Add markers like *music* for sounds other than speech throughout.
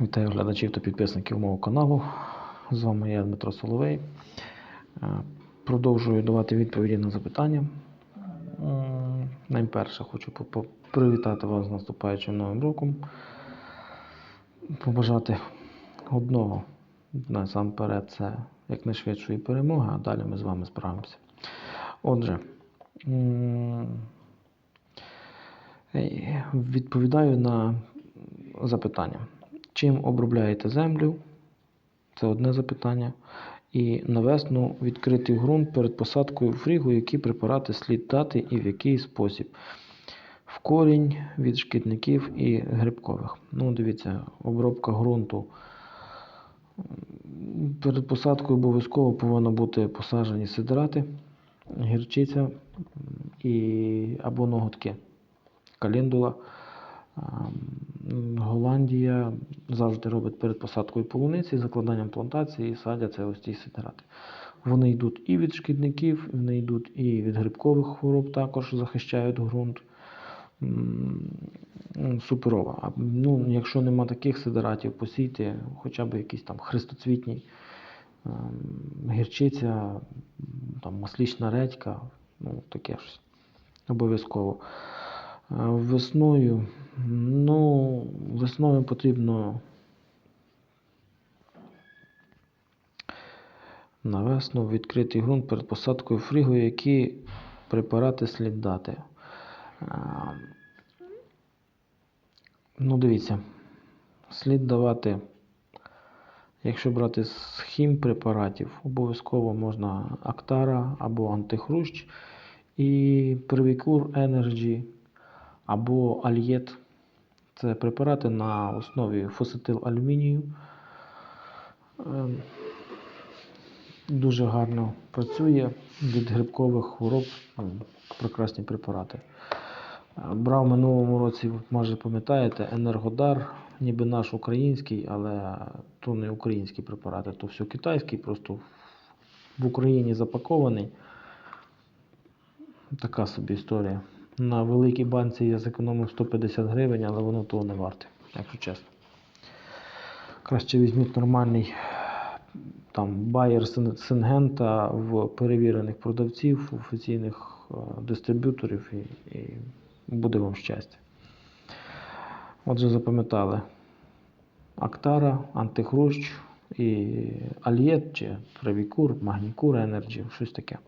Вітаю глядачів та підписників мого каналу. З вами я Дмитро Соловей. Е, Продовжую давати відповіді на запитання. Найперше хочу привітати вас з наступаючим новим роком. Побажати одного насамперед це якнайшвидшої перемоги, а далі ми з вами справимося. Отже, е, відповідаю на запитання. Чим обробляєте землю? Це одне запитання. І на весну відкритий ґрунт перед посадкою фрігу, які препарати слід дати і в який спосіб. В корінь від шкідників і грибкових. Ну, дивіться, обробка ґрунту. Перед посадкою обов'язково повинні бути посаджені сидрати, гірчиця і або ноготки, календула. Голландія завжди робить перед посадкою полуниці, закладанням плантації садяться ось ці сидирати. Вони йдуть і від шкідників, вони йдуть і від грибкових хвороб, також захищають ґрунт. М, м, Суперово. А ну, якщо нема таких сидератів, посійте хоча б якийсь там хрестоцвітній, ем, гірчиця, там, маслічна редька, ну таке щось. Обов'язково. Весною, ну, весною потрібно на весну відкритий ґрунт перед посадкою фрігу, які препарати слід дати. Ну, дивіться, слід давати, якщо брати з хімпрепаратів, обов'язково можна Актара або антихрущ і Первікур Energy або Альєт. Це препарати на основі фосетиlalюмінію. Ем, Дуже гарно працює від грибкових хвороб. Прекрасні препарати. Е, Брав в минулому році, може пам'ятаєте, Енергодар, ніби наш український, але то не українські препарати, то все китайський, просто в Україні запакований. Така собі історія. На великій банці я зекономив 150 гривень, але воно того не варте, якщо чесно. Краще візьміть нормальний там байер Син- Сингента в перевірених продавців, офіційних е, дистриб'юторів і, і буде вам щастя. Отже, запам'ятали Актара, Антихрущ і Альєт чи Травікур, Магнікур Енерджі, щось таке.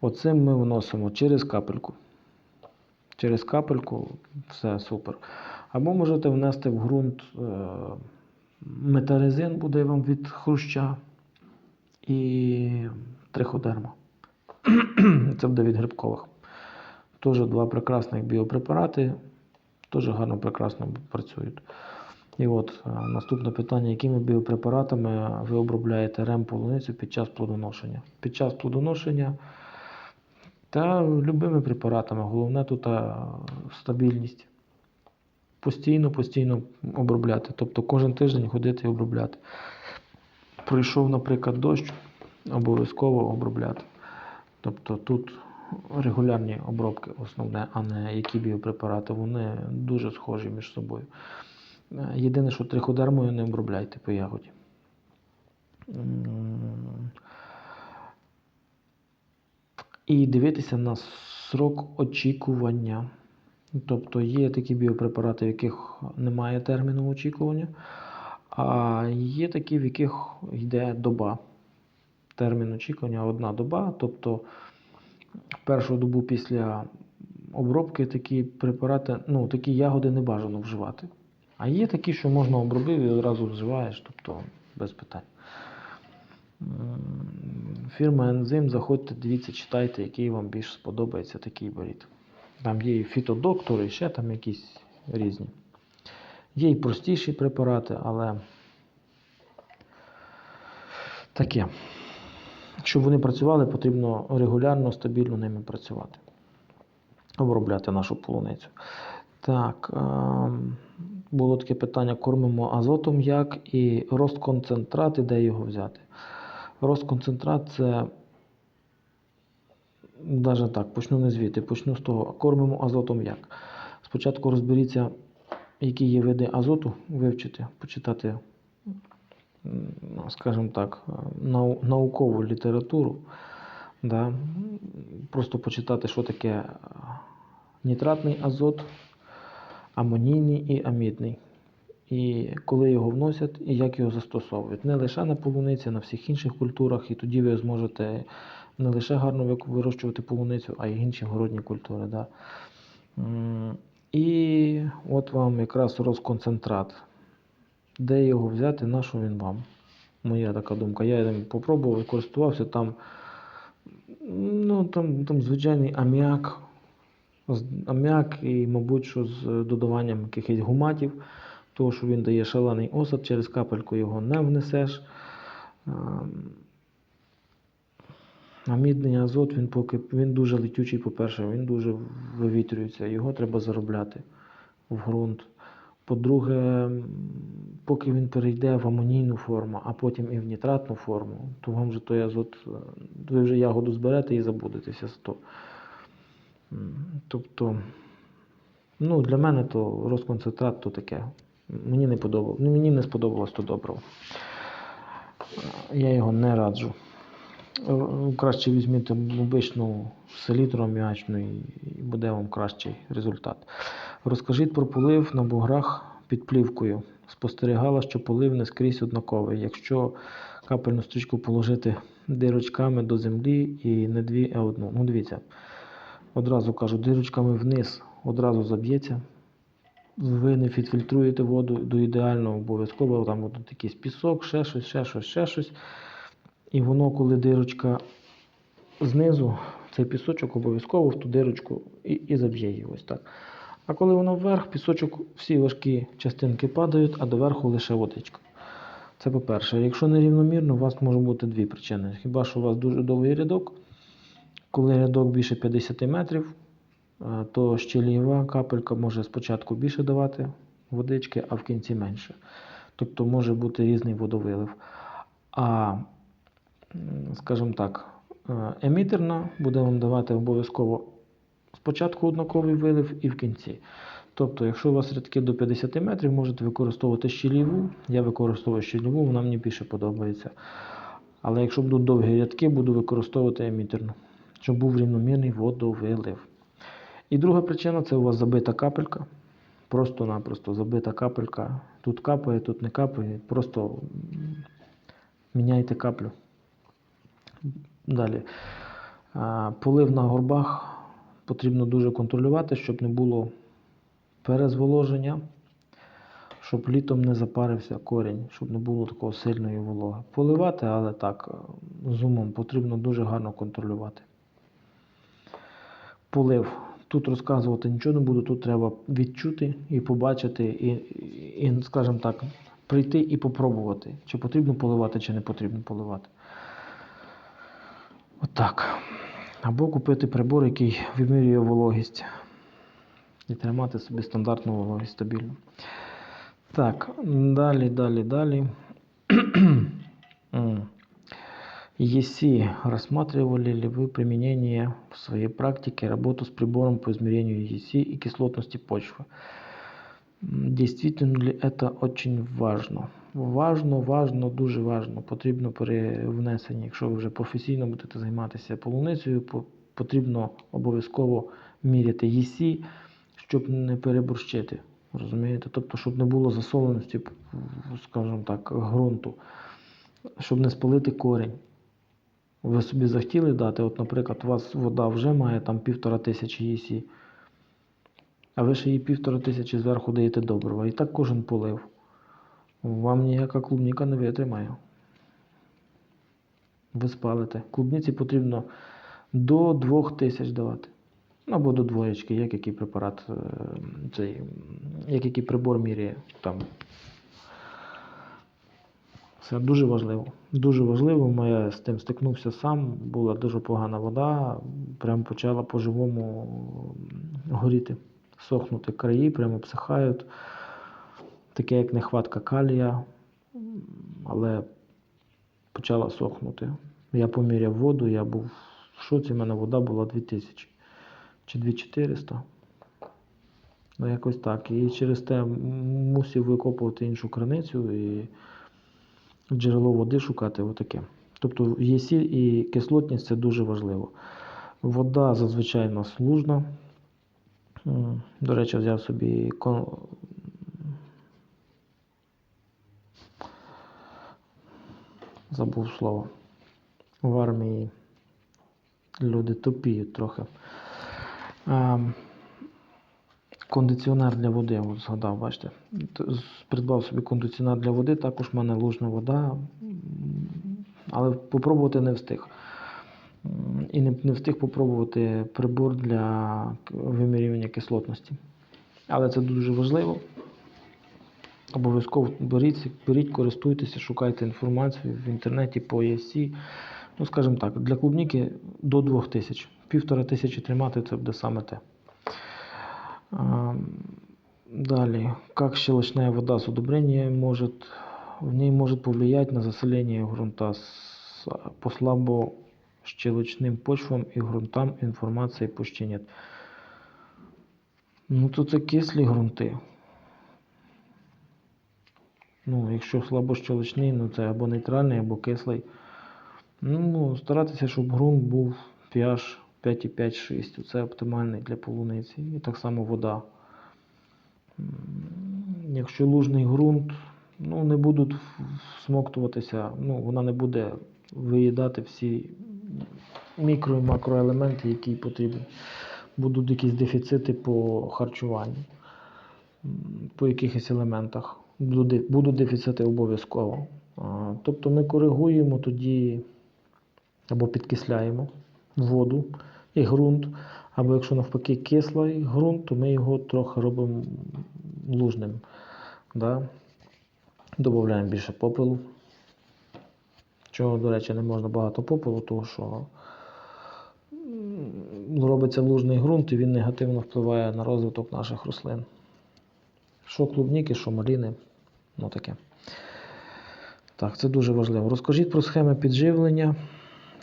Оцим ми вносимо через капельку. Через капельку все супер. Або можете внести в ґрунт е, метарезин, буде вам від хруща і триходерма. *clears throat* Це буде від грибкових. Теж два прекрасних біопрепарати, теж гарно прекрасно працюють. І от е, наступне питання: якими біопрепаратами ви обробляєте рем-полуницю під час плодоношення? Під час плодоношення та любими препаратами. Головне тут стабільність. Постійно, постійно обробляти. Тобто кожен тиждень ходити і обробляти. Прийшов, наприклад, дощ, обов'язково обробляти. Тобто тут регулярні обробки основне, а не які біопрепарати. Вони дуже схожі між собою. Е, Єдине, що триходермою не обробляйте по ягоді. І дивитися на срок очікування. Тобто є такі біопрепарати, в яких немає терміну очікування, а є такі, в яких йде доба. Термін очікування одна доба. Тобто першу добу після обробки такі препарати, ну, такі ягоди не бажано вживати. А є такі, що можна обробив і одразу вживаєш, тобто без питань. Фірма Ензим, заходьте, дивіться, читайте, який вам більш сподобається, такий беріть. Там є і фітодоктор, і ще там якісь різні. Є і простіші препарати, але таке. Щоб вони працювали, потрібно регулярно, стабільно ними працювати. Обробляти нашу полуницю. Так, ем, було таке питання: кормимо азотом як і розконцентрат, і де його взяти. Розконцентрат це Даже так, почну не звідти, почну з того, кормимо азотом як. Спочатку розберіться, які є види азоту, вивчити, почитати, скажімо так, нау- наукову літературу. Да? Просто почитати, що таке нітратний азот, амонійний і амідний. І коли його вносять, і як його застосовують. Не лише на полуниці, а на всіх інших культурах, і тоді ви зможете не лише гарно вирощувати полуницю, а й інші городні культури. Да? І от вам якраз розконцентрат. Де його взяти, на що він вам? Моя така думка. Я ним попробував, користувався там. Ну, там, там звичайний аміак. Аміак і, мабуть, що з додаванням якихось гуматів, того, що він дає шалений осад, через капельку його не внесеш. Ем, А мідний азот, він поки він дуже летючий, по-перше, він дуже вивітрюється, його треба заробляти в ґрунт. По-друге, поки він перейде в амонійну форму, а потім і в нітратну форму, то вам же той азот, е, ви вже ягоду зберете і забудетеся з то. Тобто, ну, для мене то розконцентрат то таке. Мені не подобалось. Ну, мені не сподобалось то добриво. Е, Я його не раджу. Е, Краще візьміть обичну селітру аміачну і буде вам кращий результат. Розкажіть про полив на буграх під плівкою. Спостерігала, що полив не скрізь однаковий. Якщо капельну стрічку положити дирочками до землі і не дві, а одну. Ну дивіться, одразу кажу, дирочками вниз одразу заб'ється. Ви не відфільтруєте воду до ідеального обов'язково, там буде якийсь пісок, ще щось, ще щось, ще щось. І воно, коли дирочка знизу, цей пісочок обов'язково в ту дирочку і, і заб'є її ось так. А коли воно вверх, пісочок, всі важкі частинки падають, а доверху лише водичка. Це по-перше. Якщо нерівномірно, у вас може бути дві причини. Хіба що у вас дуже довгий рядок, коли рядок більше 50 метрів, то щелієва капелька може спочатку більше давати водички, а в кінці менше. Тобто може бути різний водовилив. А скажімо так, е, емітерна буде вам давати обов'язково спочатку однаковий вилив і в кінці. Тобто, якщо у вас рядки до 50 метрів, можете використовувати щеліву. Я використовую щеліву, вона мені більше подобається. Але якщо будуть довгі рядки, буду використовувати емітерну, щоб був рівномірний водовилив. І друга причина це у вас забита капелька. Просто-напросто забита капелька. Тут капає, тут не капає. Просто міняйте каплю. Далі. Полив на горбах потрібно дуже контролювати, щоб не було перезволоження, щоб літом не запарився корінь, щоб не було такого сильної вологи. Поливати, але так, з умом потрібно дуже гарно контролювати. Полив. Тут розказувати нічого не буду, тут треба відчути і побачити, і, і, скажімо так, прийти і попробувати, чи потрібно поливати, чи не потрібно поливати. Отак. Або купити прибор, який вимірює вологість. І тримати собі стандартну вологість стабільно. Так, далі, далі, далі. *clears throat* М. ЕСИ. Рассматривали ли вы применение в своей практике работу с прибором по измерению ЕСИ и кислотности почвы? М, Действительно ли это очень важно? Важно, важно, дуже важно. Потрібно при внесенні, якщо ви вже професійно будете займатися полуницею, по- потрібно обов'язково міряти ЄСі, щоб не переборщити. Розумієте? Тобто, щоб не було засоленості, п- скажімо так, ґрунту, щоб не спалити корінь. Ви собі захотіли дати, от, наприклад, у вас вода вже має там півтора тисячі ЄСі, а ви ще їй півтора тисячі зверху даєте добрива. І так кожен полив. Вам ніяка клубніка не витримає. Ви спалите. Клубниці потрібно до 2000 давати. Або до двоєчки, як який препарат, е, цей, як який прибор міряє там. Це дуже важливо. Дуже важливо. Я з тим стикнувся сам. Була дуже погана вода, прямо почала по-живому горіти, сохнути краї, прямо обсихають. Таке як нехватка калія, але почала сохнути. Я поміряв воду, я був в шоці, в мене вода була 2000 чи 2400. Ну, якось так. І через те мусив викопувати іншу криницю і джерело води шукати отаке. Тобто є сіль і кислотність це дуже важливо. Вода зазвичай у нас лужна. До речі, взяв собі кон... забув слово. В армії люди тупіють трохи. Кондиціонер для води, от згадав, бачите. Придбав собі кондиціонер для води, також в мене лужна вода, але попробувати не встиг. І не, не встиг попробувати прибор для вимірювання кислотності. Але це дуже важливо. Обов'язково беріть, беріть, користуйтеся, шукайте інформацію в інтернеті по ESC. Ну, скажімо так, для клубніки до 2000. Півтора тисячі тримати це буде саме те. А, Далее, как щелочная вода с удобрением может, в ней может повлиять на заселение грунта с, по слабо почвам и грунтам информации почти нет. Ну, то це кислі ґрунти. Ну, якщо слабощелочний, ну це або нейтральний, або кислий. Ну, старатися, щоб ґрунт був pH 5,5-6. Це оптимальний для полуниці. І так само вода. Якщо лужний ґрунт, ну, не будуть всмоктуватися, ну, вона не буде виїдати всі мікро і макроелементи, які потрібні. Будуть якісь дефіцити по харчуванню, по якихось елементах. Будуть дефіцити обов'язково. Тобто ми коригуємо тоді або підкисляємо воду і ґрунт, або якщо навпаки кислий ґрунт, то ми його трохи робимо лужним. Да? Додаємо більше попелу. Чого, до речі, не можна багато попелу, тому що робиться лужний ґрунт і він негативно впливає на розвиток наших рослин. Що клубніки, що маліни, ну таке. Так, це дуже важливо. Розкажіть про схеми підживлення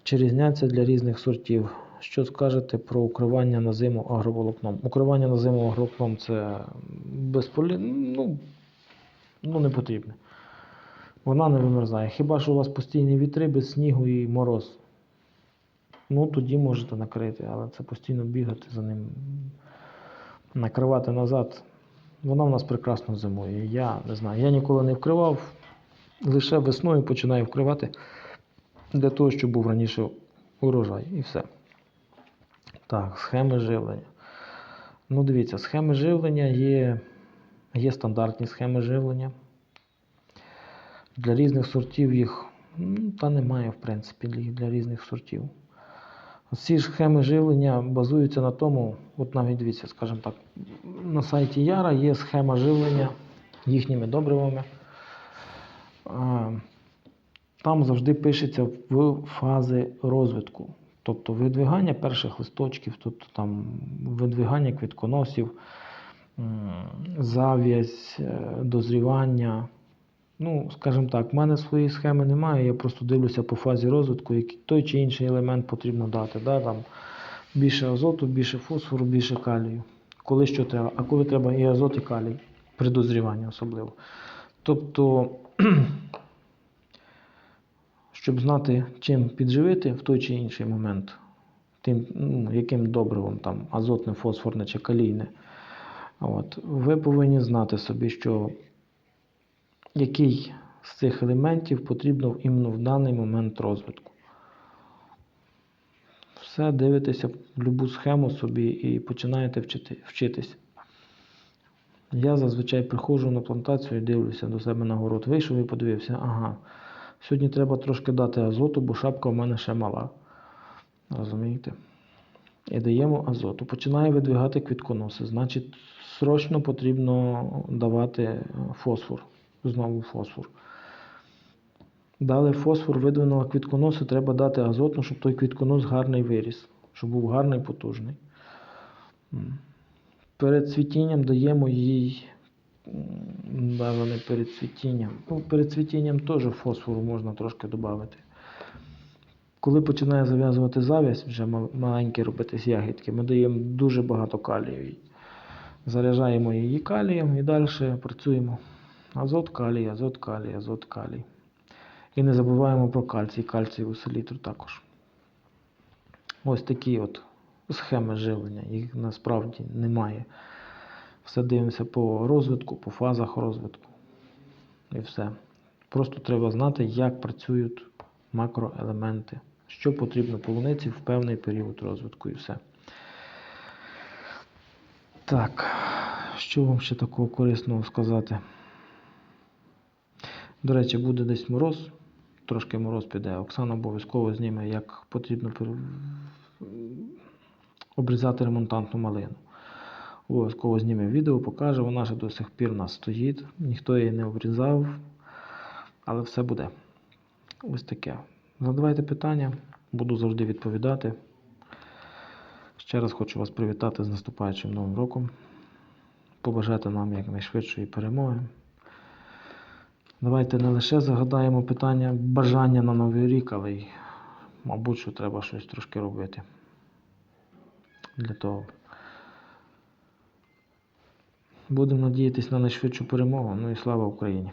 чи різняться для різних сортів. Що скажете про укривання на зиму агроволокном? Укривання на зиму агроволокном це безполі... ну, ну, не потрібне. Вона не вимерзає. Хіба що у вас постійні вітри без снігу і мороз. Ну, тоді можете накрити, але це постійно бігати за ним, накривати назад. Вона в нас прекрасно зимує. Я не знаю, я ніколи не вкривав, лише весною починаю вкривати для того, щоб був раніше урожай і все. Так, схеми живлення. Ну, дивіться, схеми живлення є, є стандартні схеми живлення. Для різних сортів їх ну, та немає, в принципі, для, різних сортів. Ці схеми живлення базуються на тому, от навіть дивіться, скажімо так, на сайті Яра є схема живлення їхніми добривами. Там завжди пишеться в фази розвитку. Тобто видвигання перших листочків, тобто там видвигання квітконосів, зав'язь, е, дозрівання. Ну, скажімо так, в мене своєї схеми немає, я просто дивлюся по фазі розвитку, який той чи інший елемент потрібно дати. Да? Там більше азоту, більше фосфору, більше калію. Коли що треба, а коли треба і азот, і калій, при дозріванні особливо. Тобто, *clears throat* щоб знати, чим підживити в той чи інший момент, тим, ну, яким добривом, там, азотне, фосфорне чи калійне, от, ви повинні знати собі, що який з цих елементів потрібно іменно в даний момент розвитку. Все, дивитеся будь-яку схему собі і починаєте вчити, вчитись. Я зазвичай приходжу на плантацію і дивлюся до себе на город. Вийшов і подивився, ага, сьогодні треба трошки дати азоту, бо шапка в мене ще мала. Розумієте? І даємо азоту. Починає видвигати квітконоси. Значить, срочно потрібно давати е, фосфор. Знову фосфор. Дали фосфор, видвинула квітконоси, треба дати азотну, щоб той квітконос гарний виріс, щоб був гарний, потужний. Перед цвітінням даємо їй, навіть перед цвітінням. Ну, перед цвітінням теж фосфору можна трошки додати. Коли починає зав'язувати зав'язь, вже мал- маленькі робитись ягідки, ми даємо дуже багато калію. Заряджаємо її калієм і далі працюємо. Азот, калій, азот, калій, азот, калій. І не забуваємо про кальцій, кальцієву селітру також. Ось такі от схеми живлення. Їх насправді немає. Все дивимося по розвитку, по фазах розвитку. І все. Просто треба знати, як працюють макроелементи, що потрібно полуниці в певний період розвитку і все. Так, що вам ще такого корисного сказати? До речі, буде десь мороз, трошки мороз піде. Оксана обов'язково зніме, як потрібно обрізати ремонтантну малину. Обов'язково зніме відео, покаже. Вона ще до сих пір у нас стоїть. Ніхто її не обрізав, але все буде. Ось таке. Задавайте питання, буду завжди відповідати. Ще раз хочу вас привітати з наступаючим новим роком. Побажати нам якнайшвидшої перемоги. Давайте не лише загадаємо питання бажання на новий рік, але й, мабуть, що треба щось трошки робити. Для того. Будемо надіятися на найшвидшу перемогу. Ну і слава Україні!